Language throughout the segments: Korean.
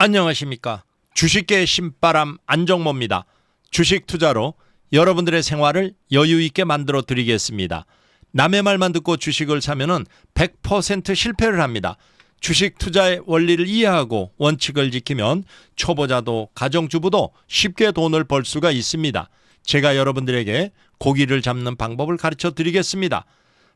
안녕하십니까. 주식계의 신바람 안정모입니다. 주식 투자로 여러분들의 생활을 여유 있게 만들어 드리겠습니다. 남의 말만 듣고 주식을 사면은 100% 실패를 합니다. 주식 투자의 원리를 이해하고 원칙을 지키면 초보자도 가정주부도 쉽게 돈을 벌 수가 있습니다. 제가 여러분들에게 고기를 잡는 방법을 가르쳐 드리겠습니다.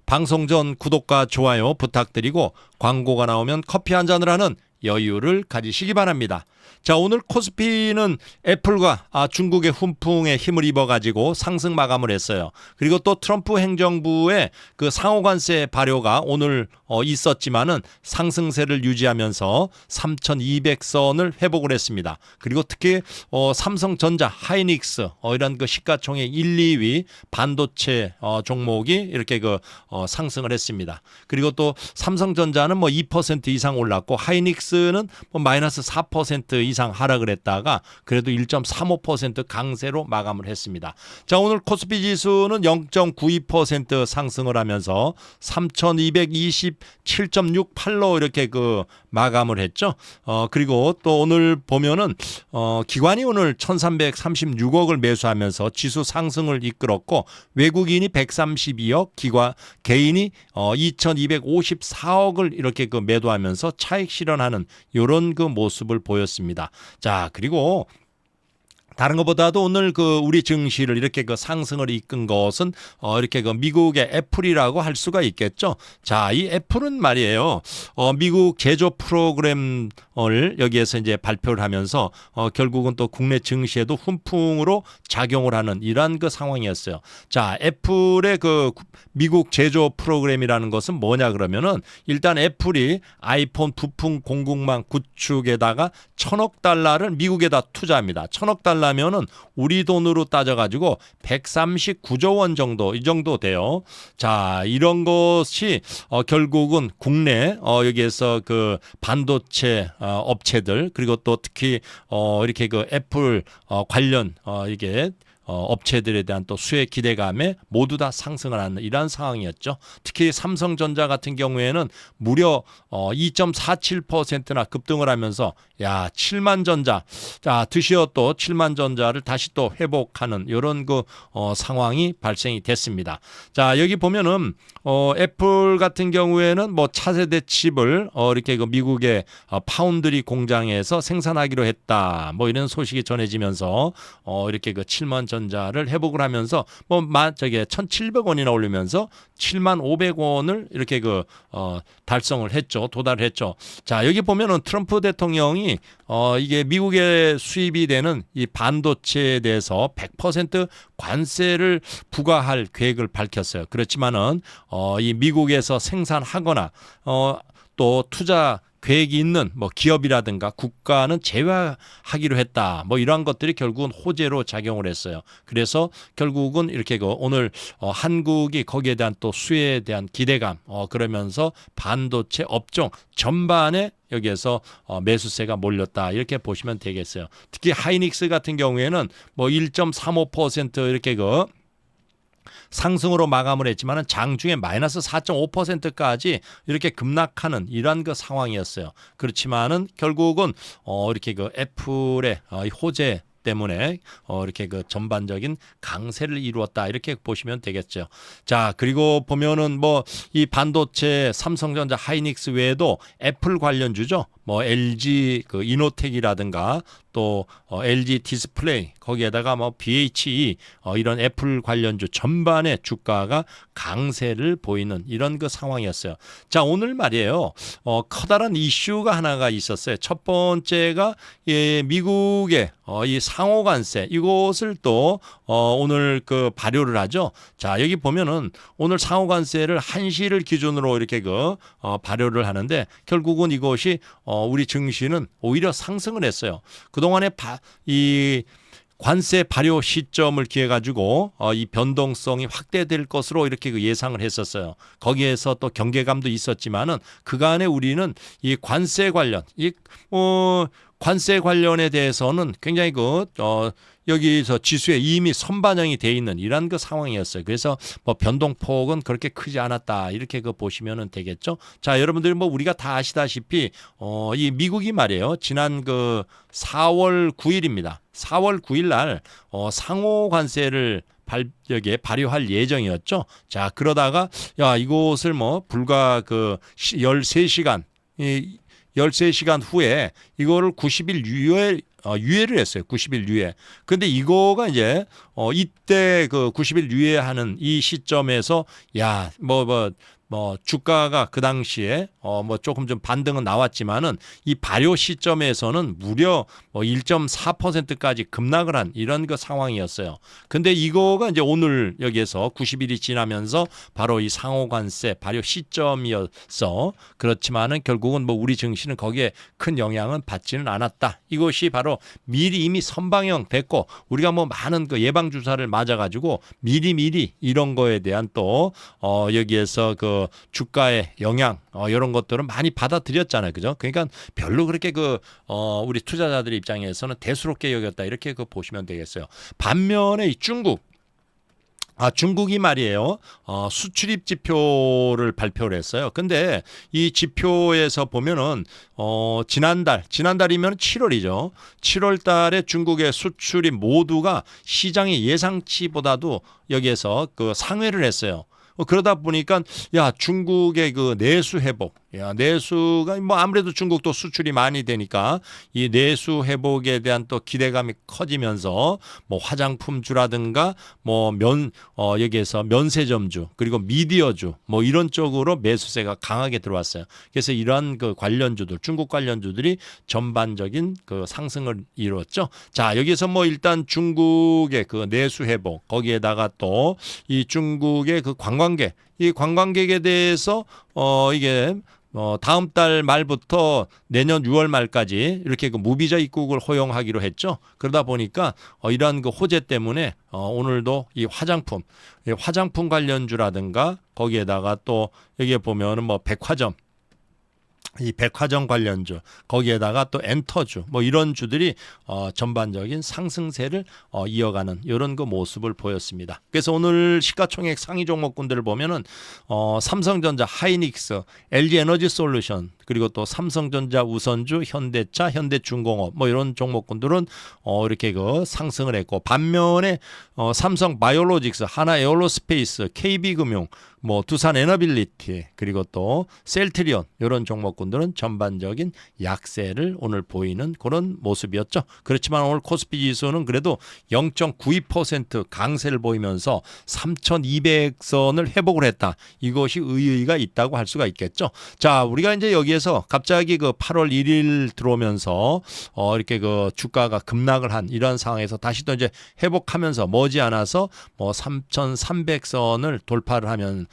방송 전 구독과 좋아요 부탁드리고 광고가 나오면 커피 한 잔을 하는 여유를 가지시기 바랍니다. 자, 오늘 코스피는 애플과 아, 중국의 훈풍에 힘을 입어가지고 상승 마감을 했어요. 그리고 또 트럼프 행정부의 그 상호관세 발효가 오늘 어, 있었지만은 상승세를 유지하면서 3,200선을 회복을 했습니다. 그리고 특히 어, 삼성전자, 하이닉스 어, 이런 그 시가총액 1, 2위 반도체 어, 종목이 이렇게 그 어, 상승을 했습니다. 그리고 또 삼성전자는 뭐 2% 이상 올랐고 하이닉스 는 뭐 마이너스 4% 이상 하락을 했다가 그래도 1.35% 강세로 마감을 했습니다. 자, 오늘 코스피 지수는 0.92% 상승을 하면서 3,227.68로 이렇게 그 마감을 했죠. 어, 그리고 또 오늘 보면은 어, 기관이 오늘 1,336억을 매수하면서 지수 상승을 이끌었고 외국인이 132억, 기관 개인이 어, 2,254억을 이렇게 그 매도하면서 차익 실현하는 이런 그 모습을 보였습니다. 자, 그리고 다른 것보다도 오늘 그 우리 증시를 이렇게 그 상승을 이끈 것은 어 이렇게 그 미국의 애플이라고 할 수가 있겠죠. 자, 이 애플은 말이에요. 어 미국 제조 프로그램을 여기에서 이제 발표를 하면서 어 결국은 또 국내 증시에도 훈풍으로 작용을 하는 이러한 그 상황이었어요. 자, 애플의 그 미국 제조 프로그램이라는 것은 뭐냐 그러면은 일단 애플이 아이폰 부품 공급망 구축에다가 천억 달러를 미국에다 투자합니다. 천억 달러 하면은 우리 돈으로 따져가지고 139조 원 정도 이 정도 돼요. 자 이런 것이 어, 결국은 국내 어, 여기에서 그 반도체 어, 업체들 그리고 또 특히 어, 이렇게 그 애플 어, 관련 어, 이게 어, 업체들에 대한 또 수혜 기대감에 모두 다 상승을 하는 이러한 상황이었죠. 특히 삼성전자 같은 경우에는 무려 어, 2.47%나 급등을 하면서 야 7만 전자 자 드시어 또 7만 전자를 다시 또 회복하는 이런 그 어, 상황이 발생이 됐습니다. 자 여기 보면은 어, 애플 같은 경우에는 뭐 차세대 칩을 어, 이렇게 그 미국의 어, 파운드리 공장에서 생산하기로 했다. 뭐 이런 소식이 전해지면서 어, 이렇게 그 7만 전자를 회복을 하면서 뭐만 저게 1,700원이나 올리면서 7만 500원을 이렇게 그 어, 달성을 했죠. 도달했죠. 자, 여기 보면은 트럼프 대통령이 어, 이게 미국에 수입이 되는 이 반도체에 대해서 100% 관세를 부과할 계획을 밝혔어요. 그렇지만은 어, 이 미국에서 생산하거나 어, 또 투자 계획이 있는 뭐 기업이라든가 국가는 제외하기로 했다. 뭐 이러한 것들이 결국은 호재로 작용을 했어요. 그래서 결국은 이렇게 그 오늘 어 한국이 거기에 대한 또 수혜에 대한 기대감 어 그러면서 반도체 업종 전반에 여기에서 어, 매수세가 몰렸다 이렇게 보시면 되겠어요. 특히 하이닉스 같은 경우에는 뭐 1.35% 이렇게 그 상승으로 마감을 했지만은 장중에 마이너스 4.5%까지 이렇게 급락하는 이러한 그 상황이었어요. 그렇지만은 결국은 어 이렇게 그 애플의 어, 이 호재 때문에 어 이렇게 그 전반적인 강세를 이루었다 이렇게 보시면 되겠죠. 자 그리고 보면은 뭐 이 반도체 삼성전자 하이닉스 외에도 애플 관련주죠. 뭐 LG 그 이노텍이라든가 또 어, LG 디스플레이 거기에다가 뭐 BHE 어, 이런 애플 관련주 전반의 주가가 강세를 보이는 이런 그 상황이었어요. 자 오늘 말이에요. 어, 커다란 이슈가 하나가 있었어요. 첫 번째가 예, 미국의 어, 이 상호관세 이것을 또 어, 오늘 그 발효를 하죠. 자 여기 보면은 오늘 상호관세를 한시를 기준으로 이렇게 그 어, 발효를 하는데 결국은 이것이 어, 우리 증시는 오히려 상승을 했어요. 그 동안에 바, 이 관세 발효 시점을 기해 가지고 어, 이 변동성이 확대될 것으로 이렇게 그 예상을 했었어요. 거기에서 또 경계감도 있었지만은 그간에 우리는 이 관세 관련 이 어, 관세 관련에 대해서는 굉장히 그 어, 여기서 지수에 이미 선반영이 돼 있는 이런 그 상황이었어요. 그래서 뭐 변동폭은 그렇게 크지 않았다 이렇게 그 보시면은 되겠죠. 자, 여러분들 뭐 우리가 다 아시다시피 어, 이 미국이 말이에요. 지난 그 4월 9일입니다. 4월 9일 날 어, 상호 관세를 발, 여기에 발효할 예정이었죠. 자, 그러다가 야, 이곳을 뭐 불과 그 13시간 이 13시간 후에 이거를 90일 유예 어, 유예를 했어요. 90일 유예. 근데 이거가 이제 어 이때 그 90일 유예하는 이 시점에서 야, 뭐뭐 뭐 주가가 그 당시에 어 뭐 조금 좀 반등은 나왔지만은 이 발효 시점에서는 무려 뭐 1.4%까지 급락을 한 이런 그 상황이었어요. 근데 이거가 이제 오늘 여기에서 90일이 지나면서 바로 이 상호 관세 발효 시점이었어. 그렇지만은 결국은 뭐 우리 증시는 거기에 큰 영향은 받지는 않았다. 이것이 바로 미리 이미 선방형 됐고 우리가 뭐 많은 그 예방 주사를 맞아 가지고 미리 미리 이런 거에 대한 또 어 여기에서 그 주가의 영향 어 이런 것들은 많이 받아들였잖아요. 그죠? 그러니까 별로 그렇게 그 어 우리 투자자들 입장에서는 대수롭게 여겼다. 이렇게 그 보시면 되겠어요. 반면에 이 중국 아, 중국이 말이에요. 어, 수출입 지표를 발표를 했어요. 근데 이 지표에서 보면은 어, 지난달, 지난달이면 7월이죠. 7월 달에 중국의 수출이 모두가 시장의 예상치보다도 여기에서 그 상회를 했어요. 어, 그러다 보니까 야 중국의 그 내수 회복, 야 내수가 뭐 아무래도 중국도 수출이 많이 되니까 이 내수 회복에 대한 또 기대감이 커지면서 뭐 화장품주라든가 뭐면 어 여기에서 면세점주 그리고 미디어주 뭐 이런 쪽으로 매수세가 강하게 들어왔어요. 그래서 이러한 그 관련주들 중국 관련주들이 전반적인 그 상승을 이루었죠. 자 여기서 뭐 일단 중국의 그 내수 회복 거기에다가 또 이 중국의 그 관광객 이 관광객에 대해서 어 이게 어, 다음 달 말부터 내년 6월 말까지 이렇게 그 무비자 입국을 허용하기로 했죠. 그러다 보니까 어, 이러한 그 호재 때문에 어, 오늘도 이 화장품, 이 화장품 관련주라든가 거기에다가 또 여기에 보면은 뭐 백화점 이 백화점 관련주 거기에다가 또 엔터주 뭐 이런 주들이 어 전반적인 상승세를 어 이어가는 이런 그 모습을 보였습니다. 그래서 오늘 시가총액 상위 종목군들을 보면은 어 삼성전자, 하이닉스, LG 에너지 솔루션 그리고 또 삼성전자, 우선주, 현대차, 현대중공업 뭐 이런 종목군들은 어 이렇게 그 상승을 했고 반면에 어 삼성 바이오로직스, 하나 에어로스페이스, KB금융 뭐 두산 에너빌리티 그리고 또 셀트리온 이런 종목군들은 전반적인 약세를 오늘 보이는 그런 모습이었죠. 그렇지만 오늘 코스피 지수는 그래도 0.92% 강세를 보이면서 3,200선을 회복을 했다. 이것이 의의가 있다고 할 수가 있겠죠. 자, 우리가 이제 여기에서 갑자기 그 8월 1일 들어오면서 어 이렇게 그 주가가 급락을 한 이런 상황에서 다시 또 이제 회복하면서 머지않아서 뭐 3,300선을 돌파를 하면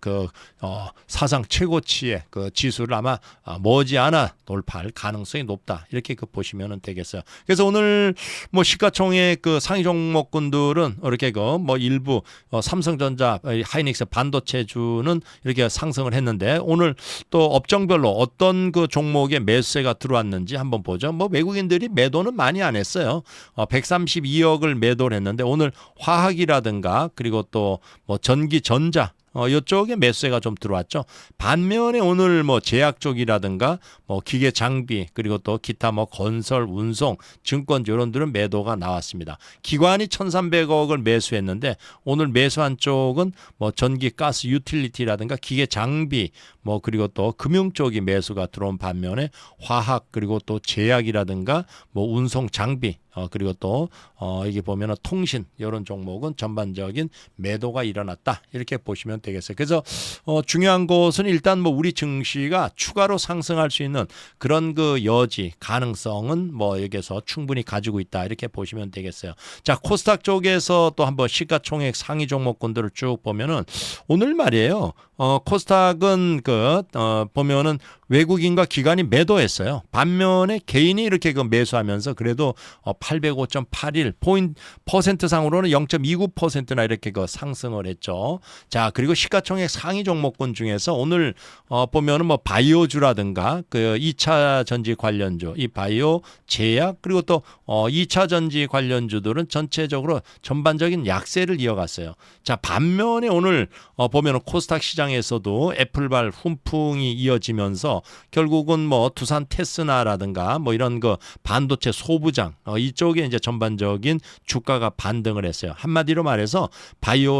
그 어, 사상 최고치의 그 지수를 아마 어, 머지않아 돌파할 가능성이 높다 이렇게 그 보시면 되겠어요. 그래서 오늘 뭐 시가총액 그 상위 종목군들은 이렇게 그 뭐 일부 어, 삼성전자, 하이닉스 반도체주는 이렇게 상승을 했는데 오늘 또 업종별로 어떤 그 종목에 매수세가 들어왔는지 한번 보죠. 뭐 외국인들이 매도는 많이 안 했어요. 어, 132억을 매도를 했는데 오늘 화학이라든가 그리고 또 뭐 전기 전자 어, 이쪽에 매수세가 좀 들어왔죠. 반면에 오늘 뭐 제약 쪽이라든가 뭐 기계 장비 그리고 또 기타 뭐 건설, 운송, 증권 이런들은 매도가 나왔습니다. 기관이 1,300억을 매수했는데 오늘 매수한 쪽은 뭐 전기, 가스, 유틸리티라든가 기계 장비 뭐 그리고 또 금융 쪽이 매수가 들어온 반면에 화학 그리고 또 제약이라든가 뭐 운송 장비 어 그리고 또 어 이게 보면은 통신 이런 종목은 전반적인 매도가 일어났다 이렇게 보시면 되겠어요. 그래서 어 중요한 것은 일단 뭐 우리 증시가 추가로 상승할 수 있는 그런 그 여지 가능성은 뭐 여기서 충분히 가지고 있다 이렇게 보시면 되겠어요. 자 코스닥 쪽에서 또 한번 시가총액 상위 종목군들을 쭉 보면은 오늘 말이에요. 어 코스닥은 그 어 보면은 외국인과 기관이 매도했어요. 반면에 개인이 이렇게 그 매수하면서 그래도 어 805.81 포인트 퍼센트 상으로는 0.29%나 이렇게 그 상승을 했죠. 자, 그리고 시가총액 상위 종목군 중에서 오늘 어 보면은 뭐 바이오주라든가 그 2차 전지 관련주, 이 바이오 제약 그리고 또 어 2차 전지 관련주들은 전체적으로 전반적인 약세를 이어갔어요. 자, 반면에 오늘 어 보면은 코스닥 시장 에서도 애플발 훈풍이 이어지면서 결국은 뭐 두산 테스나라든가 뭐 이런 그 반도체 소부장 어 이쪽에 이제 전반적인 주가가 반등을 했어요. 한마디로 말해서 바이오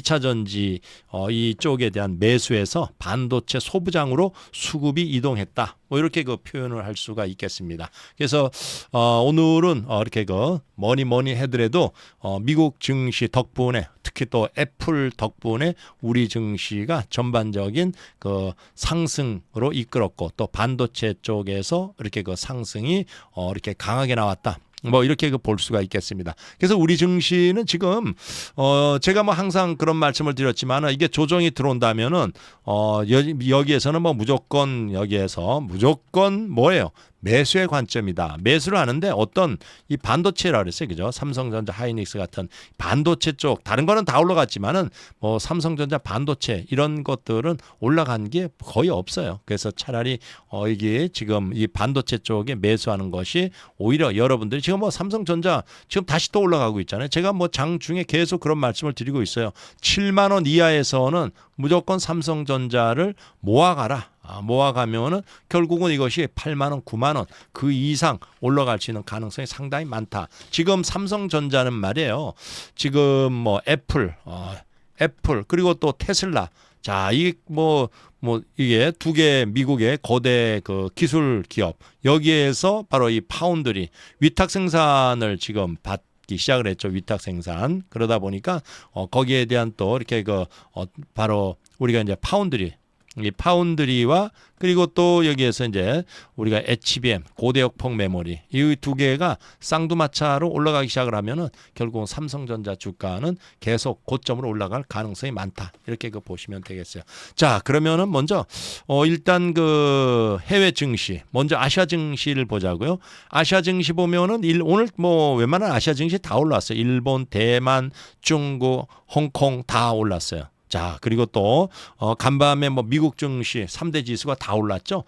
2차 전지 어 이쪽에 대한 매수에서 반도체 소부장으로 수급이 이동했다. 뭐 이렇게 그 표현을 할 수가 있겠습니다. 그래서 어 오늘은 어 이렇게 그 뭐니 뭐니 해더라도 어 미국 증시 덕분에 특히 또 애플 덕분에 우리 증시가 전반적인 그 상승으로 이끌었고 또 반도체 쪽에서 이렇게 그 상승이 어 이렇게 강하게 나왔다. 뭐 이렇게 그볼 수가 있겠습니다. 그래서 우리 증시는 지금 어 제가 뭐 항상 그런 말씀을 드렸지만은 이게 조정이 들어온다면은 어 여, 여기에서는 뭐 무조건 여기에서 무조건 뭐예요? 매수의 관점이다. 매수를 하는데 어떤 이 반도체라 그랬어요. 그죠? 삼성전자, 하이닉스 같은 반도체 쪽 다른 거는 다 올라갔지만은 뭐 삼성전자 반도체 이런 것들은 올라간 게 거의 없어요. 그래서 차라리 어 이게 지금 이 반도체 쪽에 매수하는 것이 오히려 여러분들이 지금 뭐 삼성전자 지금 다시 또 올라가고 있잖아요. 제가 뭐 장 중에 계속 그런 말씀을 드리고 있어요. 7만 원 이하에서는 무조건 삼성전자를 모아가라. 아, 모아가면은 결국은 이것이 8만 원, 9만 원 그 이상 올라갈 수 있는 가능성이 상당히 많다. 지금 삼성전자는 말이에요. 지금 뭐 애플, 어, 애플 그리고 또 테슬라. 자, 이뭐뭐 이게 두 개 미국의 거대 그 기술 기업 여기에서 바로 이 파운드리 위탁 생산을 지금 받기 시작을 했죠 위탁 생산 그러다 보니까 어 거기에 대한 또 이렇게 그 어 바로 우리가 이제 파운드리 이 파운드리와 그리고 또 여기에서 이제 우리가 HBM 고대역폭 메모리 이 두 개가 쌍두마차로 올라가기 시작을 하면은 결국 삼성전자 주가는 계속 고점으로 올라갈 가능성이 많다 이렇게 그 보시면 되겠어요. 자 그러면은 먼저 어 일단 그 해외 증시 먼저 아시아 증시를 보자고요. 아시아 증시 보면은 일, 오늘 뭐 웬만한 아시아 증시 다 올랐어요. 일본, 대만, 중국, 홍콩 다 올랐어요. 자, 그리고 또 어, 간밤에 뭐 미국 증시 3대 지수가 다 올랐죠.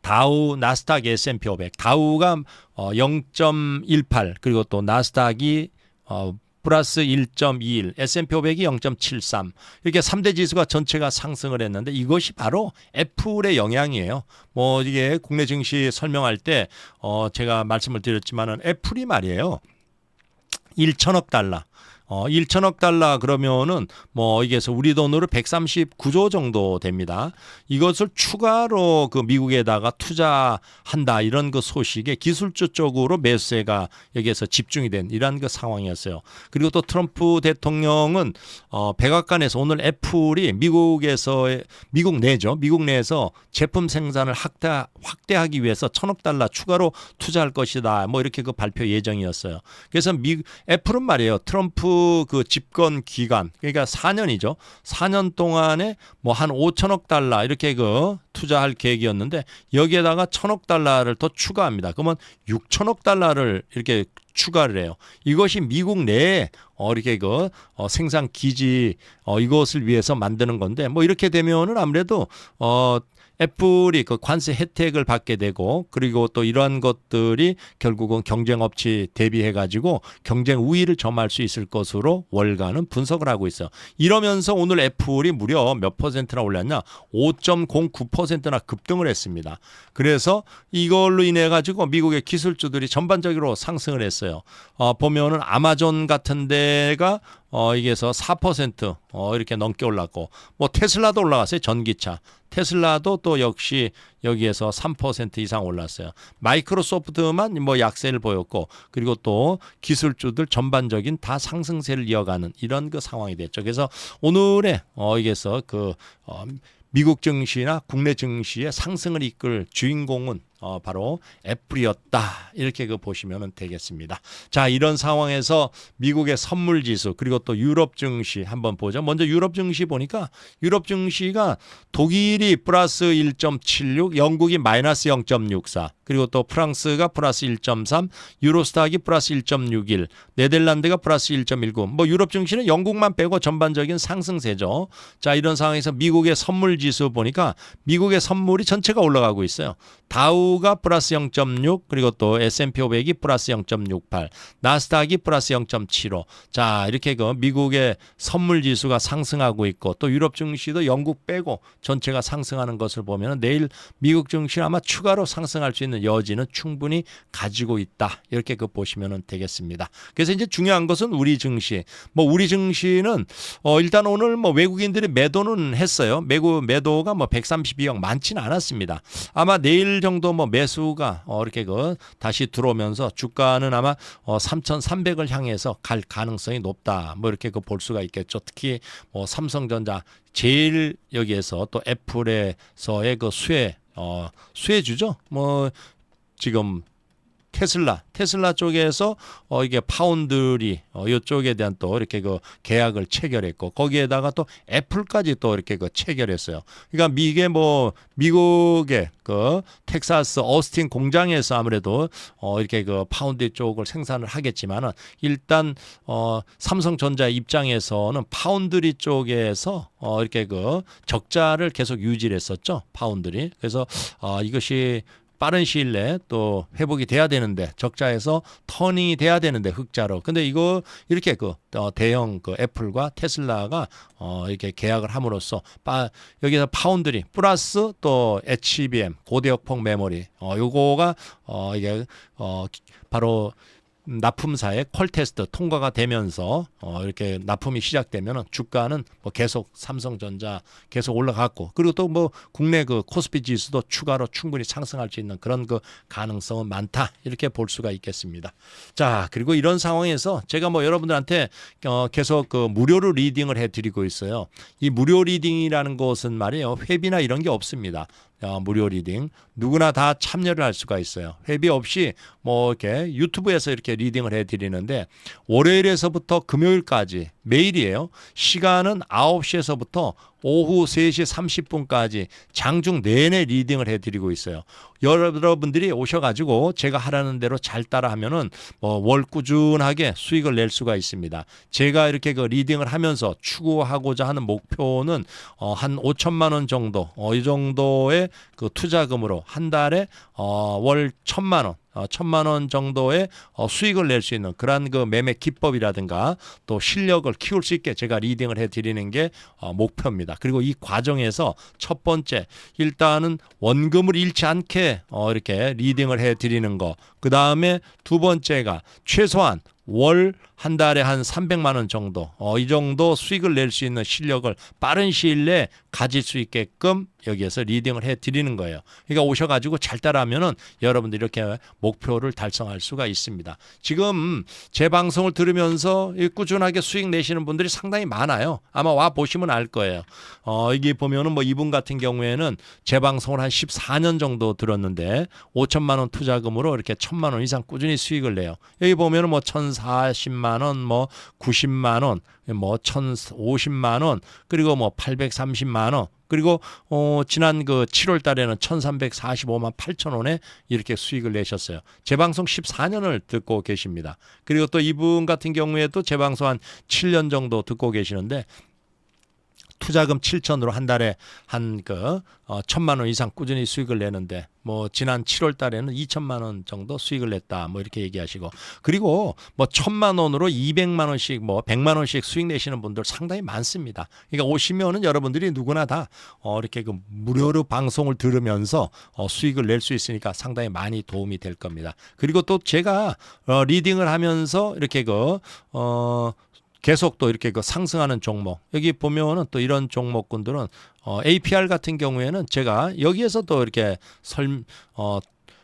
다우, 나스닥, S&P 500. 다우가 어, 0.18 그리고 또 나스닥이 어, 플러스 1.21, S&P 500이 0.73 이렇게 3대 지수가 전체가 상승을 했는데 이것이 바로 애플의 영향이에요. 뭐 이게 국내 증시 설명할 때 어, 제가 말씀을 드렸지만은 애플이 말이에요. 1천억 달러 어, 1천억 달러 그러면은 뭐 이게서 우리 돈으로 139조 정도 됩니다. 이것을 추가로 그 미국에다가 투자한다 이런 그 소식에 기술주 쪽으로 매수세가 여기에서 집중이 된 이런 그 상황이었어요. 그리고 또 트럼프 대통령은 어, 백악관에서 오늘 애플이 미국에서 미국 내죠. 미국 내에서 제품 생산을 확대 확대하기 위해서 천억 달러 추가로 투자할 것이다. 뭐 이렇게 그 발표 예정이었어요. 그래서 미 애플은 말이에요. 트럼프 그 집권 기간 그러니까 4년이죠. 4년 동안에 뭐 한 5천억 달러 이렇게 그 투자할 계획이었는데 여기에다가 천억 달러를 더 추가합니다. 그러면 6천억 달러를 이렇게 추가를 해요. 이것이 미국 내에 어 이렇게 그 어, 생산 기지 어 이것을 위해서 만드는 건데 뭐 이렇게 되면은 아무래도 어 애플이 그 관세 혜택을 받게 되고 그리고 또 이러한 것들이 결국은 경쟁 업체 대비해 가지고 경쟁 우위를 점할 수 있을 것으로 월가는 분석을 하고 있어. 이러면서 오늘 애플이 무려 몇 퍼센트나 올랐냐? 5.09%나 급등을 했습니다. 그래서 이걸로 인해 가지고 미국의 기술주들이 전반적으로 상승을 했어요. 어, 보면은 아마존 같은 데가 어, 이게서 4% 어, 이렇게 넘게 올랐고 뭐 테슬라도 올라갔어요. 전기차. 테슬라도 또 역시 여기에서 3% 이상 올랐어요. 마이크로소프트만 뭐 약세를 보였고 그리고 또 기술주들 전반적인 다 상승세를 이어가는 이런 그 상황이 됐죠. 그래서 오늘의 어 이게서 그 어, 미국 증시나 국내 증시의 상승을 이끌 주인공은 어, 바로 애플이었다 이렇게 그 보시면 되겠습니다. 자 이런 상황에서 미국의 선물 지수 그리고 또 유럽 증시 한번 보죠. 먼저 유럽 증시 보니까 유럽 증시가 독일이 플러스 1.76, 영국이 마이너스 0.64, 그리고 또 프랑스가 플러스 1.3, 유로스탁이 플러스 1.61, 네덜란드가 플러스 1.19. 뭐 유럽 증시는 영국만 빼고 전반적인 상승세죠. 자 이런 상황에서 미국의 선물 지수 보니까 미국의 선물이 전체가 올라가고 있어요. 다우 가 플러스 0.6 그리고 또 S&P 500이 플러스 0.68 나스닥이 플러스 0.75 자 이렇게 그 미국의 선물 지수가 상승하고 있고 또 유럽 증시도 영국 빼고 전체가 상승하는 것을 보면 내일 미국 증시 아마 추가로 상승할 수 있는 여지는 충분히 가지고 있다 이렇게 그 보시면 되겠습니다. 그래서 이제 중요한 것은 우리 증시 뭐 우리 증시는 어 일단 오늘 뭐 외국인들이 매도는 했어요. 매고 매도가 뭐 132억 많지는 않았습니다. 아마 내일 정도 뭐 매수가 어 이렇게 그 다시 들어오면서 주가는 아마 어 3,300을 향해서 갈 가능성이 높다. 뭐 이렇게 그 볼 수가 있겠죠. 특히 뭐 삼성전자 제일 여기에서 또 애플에서의 그 수혜 어 수혜주죠. 뭐 지금 테슬라, 테슬라 쪽에서 어 이게 파운드리 어 이쪽에 대한 또 이렇게 그 계약을 체결했고 거기에다가 또 애플까지 또 이렇게 그 체결했어요. 그러니까 미게 뭐 미국의 그 텍사스 어스틴 공장에서 아무래도 어 이렇게 그 파운드 쪽을 생산을 하겠지만은 일단 어 삼성전자 입장에서는 파운드리 쪽에서 어 이렇게 그 적자를 계속 유지를 했었죠. 파운드리. 그래서 어 이것이 빠른 시일 내에 또 회복이 돼야 되는데 적자에서 터닝이 돼야 되는데 흑자로. 근데 이거 이렇게 그 어, 대형 그 애플과 테슬라가 어 이렇게 계약을 함으로써 빠 여기서 파운드리 플러스 또 HBM 고대역폭 메모리 어 요거가 어 이게 어 바로 납품사의 퀄 테스트 통과가 되면서 어 이렇게 납품이 시작되면 주가는 뭐 계속 삼성전자 계속 올라갔고 그리고 또 뭐 국내 그 코스피 지수도 추가로 충분히 상승할 수 있는 그런 그 가능성은 많다 이렇게 볼 수가 있겠습니다. 자 그리고 이런 상황에서 제가 뭐 여러분들한테 어 계속 그 무료로 리딩을 해드리고 있어요. 이 무료 리딩이라는 것은 말이에요 회비나 이런 게 없습니다. 어, 무료 리딩 누구나 다 참여를 할 수가 있어요. 회비 없이 뭐 이렇게 유튜브에서 이렇게 리딩을 해드리는데 월요일에서부터 금요일까지 매일이에요. 시간은 9시에서부터 오후 3시 30분까지 장중 내내 리딩을 해드리고 있어요. 여러분들이 오셔가지고 제가 하라는 대로 잘 따라하면은 뭐월 꾸준하게 수익을 낼 수가 있습니다. 제가 이렇게 그 리딩을 하면서 추구하고자 하는 목표는 어 한 5천만 원 정도, 어 이 정도의 그 투자금으로 한 달에 어월 천만 원. 어, 천만 원 정도의 어, 수익을 낼 수 있는 그러한 그 매매 기법이라든가 또 실력을 키울 수 있게 제가 리딩을 해드리는 게 어, 목표입니다. 그리고 이 과정에서 첫 번째 일단은 원금을 잃지 않게 어, 이렇게 리딩을 해드리는 거. 그 다음에 두 번째가 최소한 월 한 달에 한 300만 원 정도 어, 이 정도 수익을 낼 수 있는 실력을 빠른 시일 내에 가질 수 있게끔 여기에서 리딩을 해 드리는 거예요. 그러니까 오셔가지고 잘 따라하면은 여러분들 이렇게 목표를 달성할 수가 있습니다. 지금 제 방송을 들으면서 꾸준하게 수익 내시는 분들이 상당히 많아요. 아마 와 보시면 알 거예요. 어, 이게 보면은 뭐 이분 같은 경우에는 제 방송을 한 14년 정도 들었는데 5천만 원 투자금으로 이렇게 1천만 원 이상 꾸준히 수익을 내요. 여기 보면은 뭐 1,040만 원, 뭐 90만 원, 뭐 1,050만 원, 그리고 뭐 830만 원, 그리고 어 지난 그 7월 달에는 1,345만 8천 원에 이렇게 수익을 내셨어요. 제 방송 14년을 듣고 계십니다. 그리고 또 이분 같은 경우에도 제 방송 한 7년 정도 듣고 계시는데 투자금 7천으로 한 달에 한그 어, 천만 원 이상 꾸준히 수익을 내는데 뭐 지난 7월 달에는 2천만 원 정도 수익을 냈다 뭐 이렇게 얘기하시고 그리고 뭐 천만 원으로 200만 원씩 뭐 100만 원씩 수익 내시는 분들 상당히 많습니다. 그러니까 오시면은 여러분들이 누구나 다 어, 이렇게 그 무료로 방송을 들으면서 어, 수익을 낼 수 있으니까 상당히 많이 도움이 될 겁니다. 그리고 또 제가 어, 리딩을 하면서 이렇게 그 어, 계속 또 이렇게 그 상승하는 종목. 여기 보면은 또 이런 종목군들은 어, APR 같은 경우에는 제가 여기에서 또 이렇게 설 어,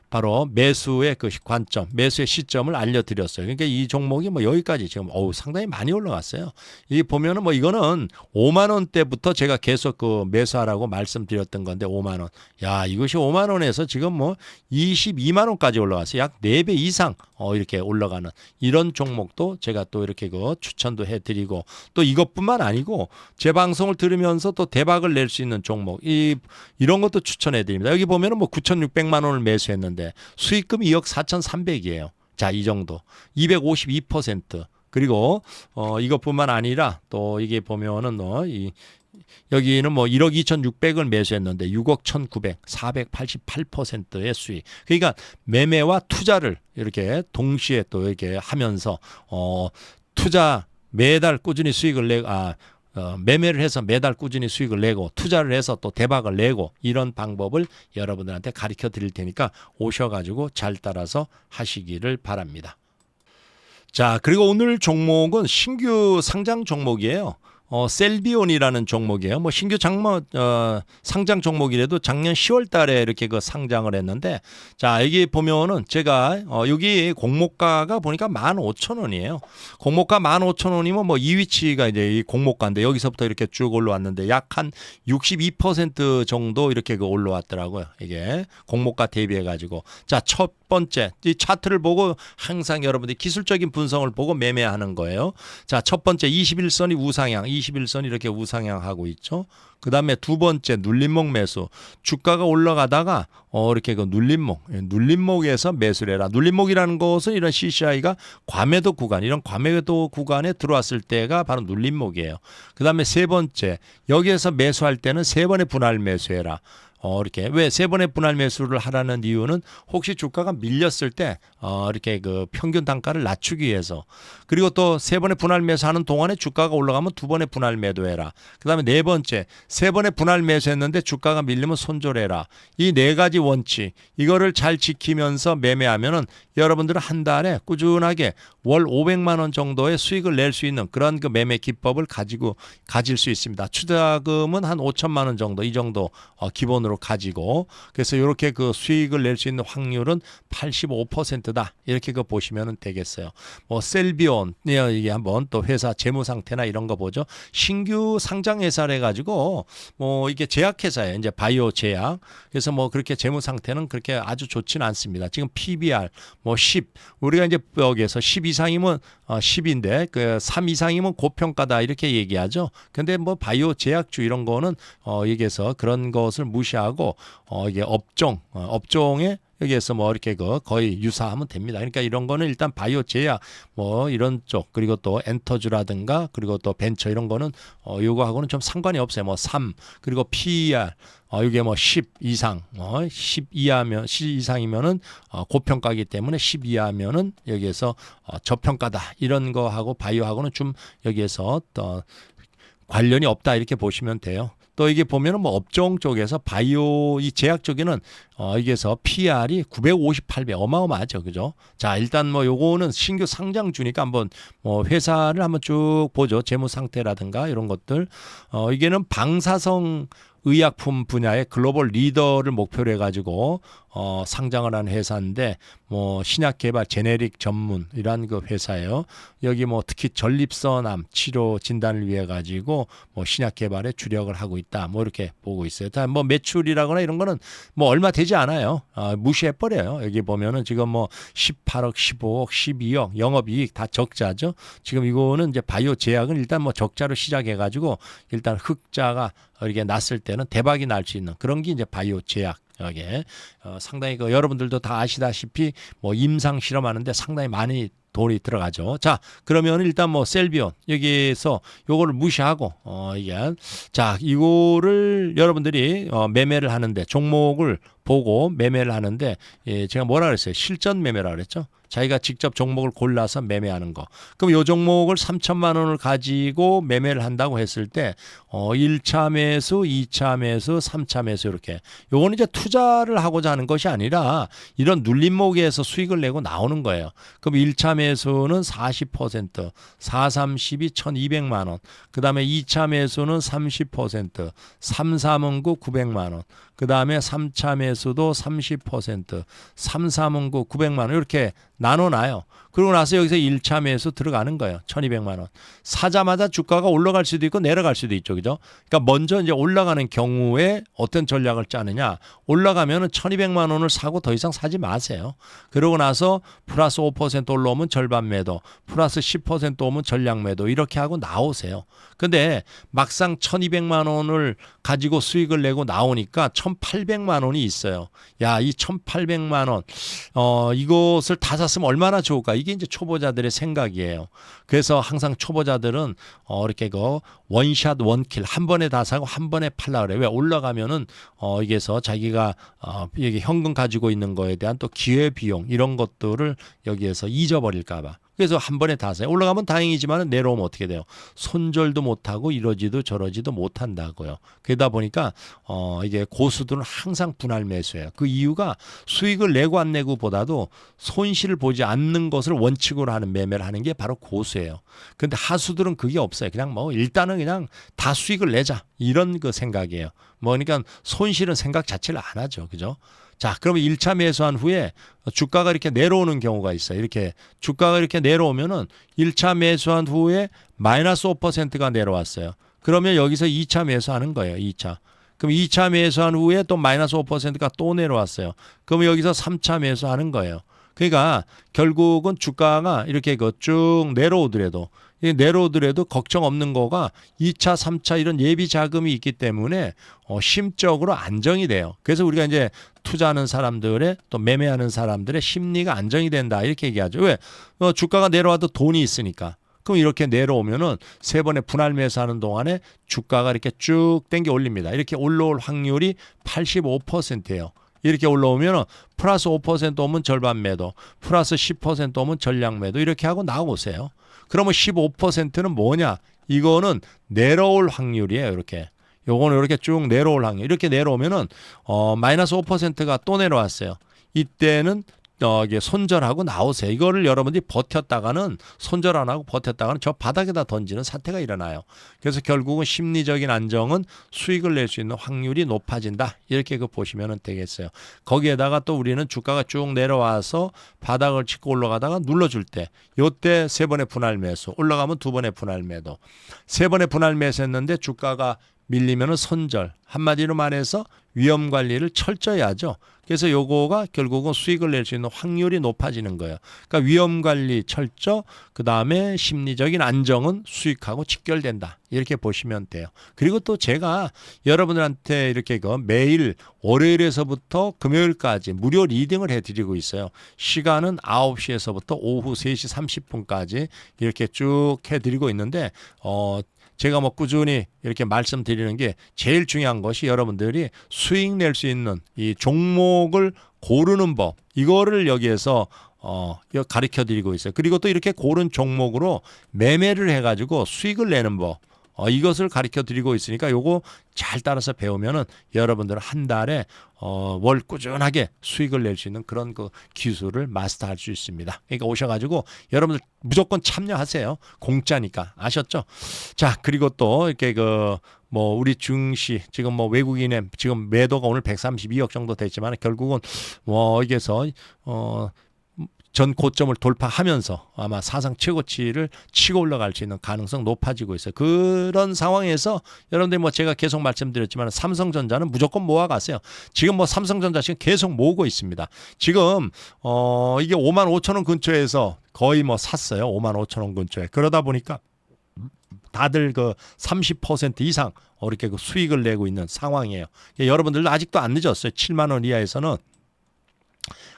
바로 매수의 그 관점, 매수의 시점을 알려드렸어요. 그러니까 이 종목이 뭐 여기까지 지금 어우 상당히 많이 올라갔어요. 이 보면은 뭐 이거는 5만 원대부터 제가 계속 그 매수하라고 말씀드렸던 건데 5만 원. 야 이것이 5만 원에서 지금 뭐 22만 원까지 올라갔어요. 약 4배 이상 어 이렇게 올라가는 이런 종목도 제가 또 이렇게 그 추천도 해드리고 또 이것뿐만 아니고 제 방송을 들으면서 또 대박을 낼 수 있는 종목 이 이런 것도 추천해드립니다. 여기 보면은 뭐 9,600만 원을 매수했는데 수익금 2억 4,300이에요. 자, 이 정도. 252%. 그리고 어 이것뿐만 아니라 또 이게 보면은 뭐이 여기는 뭐 1억 2,600을 매수했는데 6억 1,900, 488%의 수익. 그러니까 매매와 투자를 이렇게 동시에 또 이렇게 하면서 어 투자 매달 꾸준히 수익을 내 아, 어, 매매를 해서 매달 꾸준히 수익을 내고 투자를 해서 또 대박을 내고 이런 방법을 여러분들한테 가르쳐 드릴 테니까 오셔가지고 잘 따라서 하시기를 바랍니다. 자, 그리고 오늘 종목은 신규 상장 종목이에요. 어, 셀비온이라는 종목이에요. 뭐 신규 장모 어, 상장 종목이라도 작년 10월 달에 이렇게 그 상장을 했는데 자, 여기 보면은 제가 어, 여기 공모가가 보니까 15,000원이에요. 공모가 15,000원이면 뭐 2위치가 이제 이 공모가인데 여기서부터 이렇게 쭉 올라왔는데 약 한 62% 정도 이렇게 그 올라왔더라고요. 이게 공모가 대비해 가지고 자, 첫 번째 이 차트를 보고 항상 여러분들이 기술적인 분석을 보고 매매하는 거예요. 자, 첫 번째 21선이 우상향, 21선이 이렇게 우상향하고 있죠. 그 다음에 두 번째 눌림목 매수. 주가가 올라가다가 어 이렇게 그 눌림목, 예, 눌림목에서 매수를 해라. 눌림목이라는 것은 이런 CCI가 과매도 구간, 이런 과매도 구간에 들어왔을 때가 바로 눌림목이에요. 그 다음에 세 번째 여기에서 매수할 때는 세 번의 분할 매수해라. 어, 이렇게 왜 세 번의 분할 매수를 하라는 이유는 혹시 주가가 밀렸을 때 어, 이렇게 그 평균 단가를 낮추기 위해서 그리고 또 세 번의 분할 매수하는 동안에 주가가 올라가면 두 번의 분할 매도해라. 그다음에 네 번째 세 번의 분할 매수했는데 주가가 밀리면 손절해라. 이 네 가지 원칙 이거를 잘 지키면서 매매하면은 여러분들은 한 달에 꾸준하게 월 500만 원 정도의 수익을 낼 수 있는 그런 그 매매 기법을 가지고 가질 수 있습니다. 투자금은 한 5천만 원 정도 이 정도 어, 기본으로 가지고 그래서 이렇게 그 수익을 낼 수 있는 확률은 85%다 이렇게 그 보시면 되겠어요. 뭐 셀비온 예, 이게 한번 또 회사 재무 상태나 이런 거 보죠. 신규 상장 회사래 가지고 뭐 이게 제약 회사예요. 이제 바이오 제약. 그래서 뭐 그렇게 재무 상태는 그렇게 아주 좋지는 않습니다. 지금 PBR 뭐 10. 우리가 이제 여기에서 10 이상이면 어 10인데 그 3 이상이면 고평가다 이렇게 얘기하죠. 근데 뭐 바이오 제약주 이런 거는 어 여기에서 그런 것을 무시하고 어 이게 업종 어, 업종에 여기에서 뭐 이렇게 그 거의 유사하면 됩니다. 그러니까 이런 거는 일단 바이오 제약 뭐 이런 쪽 그리고 또 엔터주라든가 그리고 또 벤처 이런 거는 어 요거하고는 좀 상관이 없어요. 뭐 3 그리고 PER 어 이게 뭐 10 이상 어 10 이하면 10 이상이면은 어 고평가이기 때문에 10 이하면은 여기에서 어 저평가다 이런 거하고 바이오하고는 좀 여기에서 또 관련이 없다 이렇게 보시면 돼요. 또 이게 보면은 뭐 업종 쪽에서 바이오 이 제약 쪽에는 어 이게서 PR이 958배 어마어마하죠. 그죠? 자, 일단 뭐 요거는 신규 상장 주니까 한번 뭐 회사를 한번 쭉 보죠. 재무 상태라든가 이런 것들. 어 이게는 방사성 의약품 분야의 글로벌 리더를 목표로 해가지고 어, 상장을 한 회사인데 뭐 신약 개발 제네릭 전문 이런 그 회사예요. 여기 뭐 특히 전립선암 치료 진단을 위해 가지고 뭐 신약 개발에 주력을 하고 있다. 뭐 이렇게 보고 있어요. 다 뭐 매출이라거나 이런 거는 뭐 얼마 되지 않아요. 아, 무시해 버려요. 여기 보면은 지금 뭐 18억, 15억, 12억 영업이익 다 적자죠. 지금 이거는 이제 바이오 제약은 일단 뭐 적자로 시작해 가지고 일단 흑자가 이렇게 났을 때는 대박이 날 수 있는 그런 게 이제 바이오 제약 여기에 어, 상당히 그 여러분들도 다 아시다시피 뭐 임상 실험하는데 상당히 많이 돈이 들어가죠. 자, 그러면 일단 뭐 셀비온 여기에서 요거를 무시하고 어 이게 자, 이거를 여러분들이 어 매매를 하는데 종목을 보고 매매를 하는데 예, 제가 뭐라 그랬어요? 실전 매매라 그랬죠. 자기가 직접 종목을 골라서 매매하는 거. 그럼 요 종목을 3천만 원을 가지고 매매를 한다고 했을 때 어, 1차 매수, 2차 매수, 3차 매수 이렇게. 요거는 이제 투자를 하고자 하는 것이 아니라 이런 눌림목에서 수익을 내고 나오는 거예요. 그럼 1차 매수는 40%, 4, 30이 1,200만 원. 그다음에 2차 매수는 30%, 3, 3은 9, 900만 원. 그 다음에 3차 매수도 30%, 3, 3은 그 900만 원 이렇게 나눠놔요. 그러고 나서 여기서 1차 매수 들어가는 거예요. 1200만 원. 사자마자 주가가 올라갈 수도 있고 내려갈 수도 있죠. 그죠? 그러니까 먼저 이제 올라가는 경우에 어떤 전략을 짜느냐. 올라가면은 1200만 원을 사고 더 이상 사지 마세요. 그러고 나서 플러스 5% 올라오면 절반 매도, 플러스 10% 오면 전량 매도 이렇게 하고 나오세요. 근데 막상 1200만 원을 가지고 수익을 내고 나오니까 1800만 원이 있어요. 야, 이 1800만 원, 어, 이것을 다 샀으면 얼마나 좋을까? 이게 이제 초보자들의 생각이에요. 그래서 항상 초보자들은 어, 이렇게 그 원샷 원킬 한 번에 다 사고 한 번에 팔라 그래. 왜 올라가면은 어, 이게서 자기가 어, 이게 현금 가지고 있는 거에 대한 또 기회 비용 이런 것들을 여기에서 잊어버릴까 봐. 그래서 한 번에 다 사요. 올라가면 다행이지만 내려오면 어떻게 돼요? 손절도 못하고 이러지도 저러지도 못한다고요. 그러다 보니까 어 이게 고수들은 항상 분할 매수해요. 그 이유가 수익을 내고 안 내고보다도 손실을 보지 않는 것을 원칙으로 하는 매매를 하는 게 바로 고수예요. 근데 하수들은 그게 없어요. 그냥 뭐 일단은 그냥 다 수익을 내자 이런 그 생각이에요. 뭐 그러니까 손실은 생각 자체를 안 하죠. 그죠? 자, 그러면 1차 매수한 후에 주가가 이렇게 내려오는 경우가 있어요. 이렇게 주가가 이렇게 내려오면은 1차 매수한 후에 마이너스 5%가 내려왔어요. 그러면 여기서 2차 매수하는 거예요. 2차. 그럼 2차 매수한 후에 또 마이너스 5%가 또 내려왔어요. 그러면 여기서 3차 매수하는 거예요. 그러니까 결국은 주가가 이렇게 그 쭉 내려오더라도 이 내려오더라도 걱정 없는 거가 2차, 3차 이런 예비 자금이 있기 때문에 어, 심적으로 안정이 돼요. 그래서 우리가 이제 투자하는 사람들의 또 매매하는 사람들의 심리가 안정이 된다 이렇게 얘기하죠. 왜? 어, 주가가 내려와도 돈이 있으니까. 그럼 이렇게 내려오면은 세 번의 분할 매수하는 동안에 주가가 이렇게 쭉 땡겨 올립니다. 이렇게 올라올 확률이 85%예요. 이렇게 올라오면 플러스 5% 오면 절반 매도, 플러스 10% 오면 전량 매도 이렇게 하고 나오세요. 그러면 15%는 뭐냐? 이거는 내려올 확률이에요. 이렇게. 요거는 이렇게 쭉 내려올 확률. 이렇게 내려오면은 어 마이너스 5%가 또 내려왔어요. 이때는 어, 이게 손절하고 나오세요. 이거를 여러분들이 버텼다가는 손절 안 하고 버텼다가는 저 바닥에다 던지는 사태가 일어나요. 그래서 결국은 심리적인 안정은 수익을 낼 수 있는 확률이 높아진다. 이렇게 그 보시면 되겠어요. 거기에다가 또 우리는 주가가 쭉 내려와서 바닥을 치고 올라가다가 눌러줄 때, 요때 세 번의 분할 매수, 올라가면 두 번의 분할 매도, 세 번의 분할 매수했는데 주가가 밀리면은 손절. 한마디로 말해서 위험 관리를 철저히 하죠. 그래서 요거가 결국은 수익을 낼 수 있는 확률이 높아지는 거예요. 그러니까 위험 관리 철저, 그 다음에 심리적인 안정은 수익하고 직결된다. 이렇게 보시면 돼요. 그리고 또 제가 여러분들한테 이렇게 그 매일 월요일에서부터 금요일까지 무료 리딩을 해드리고 있어요. 시간은 9시에서부터 오후 3시 30분까지 이렇게 쭉 해드리고 있는데, 어, 제가 뭐 꾸준히 이렇게 말씀드리는 게 제일 중요한 것이 여러분들이 수익 낼 수 있는 이 종목을 고르는 법 이거를 여기에서 어 가르쳐 드리고 있어요. 그리고 또 이렇게 고른 종목으로 매매를 해 가지고 수익을 내는 법 어, 이것을 가르쳐 드리고 있으니까 요거 잘 따라서 배우면은 여러분들은 한 달에 어, 월 꾸준하게 수익을 낼 수 있는 그런 그 기술을 마스터할 수 있습니다. 그러니까 오셔가지고 여러분들 무조건 참여하세요. 공짜니까 아셨죠? 자 그리고 또 이렇게 그 뭐 우리 증시 지금 뭐 외국인의 지금 매도가 오늘 132억 정도 됐지만 결국은 뭐 여기서 어. 전 고점을 돌파하면서 아마 사상 최고치를 치고 올라갈 수 있는 가능성 높아지고 있어요. 그런 상황에서 여러분들 뭐 제가 계속 말씀드렸지만 삼성전자는 무조건 모아가세요. 지금 뭐 삼성전자 지금 계속 모으고 있습니다. 지금 어 이게 5만 5천 원 근처에서 거의 뭐 샀어요. 5만 5천 원 근처에. 그러다 보니까 다들 그 30% 이상 이렇게 그 수익을 내고 있는 상황이에요. 여러분들도 아직도 안 늦었어요. 7만 원 이하에서는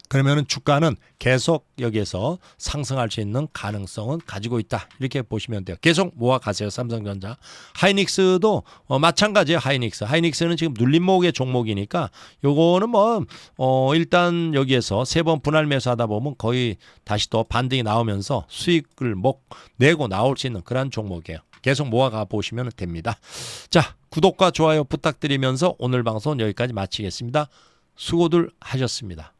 그러면은 주가는 계속 여기에서 상승할 수 있는 가능성은 가지고 있다. 이렇게 보시면 돼요. 계속 모아 가세요. 삼성전자. 하이닉스도 어, 마찬가지예요. 하이닉스. 하이닉스는 지금 눌림목의 종목이니까 요거는 뭐 어, 일단 여기에서 세 번 분할 매수하다 보면 거의 다시 또 반등이 나오면서 수익을 목 내고 나올 수 있는 그런 종목이에요. 계속 모아가 보시면 됩니다. 자, 구독과 좋아요 부탁드리면서 오늘 방송 여기까지 마치겠습니다. 수고들 하셨습니다.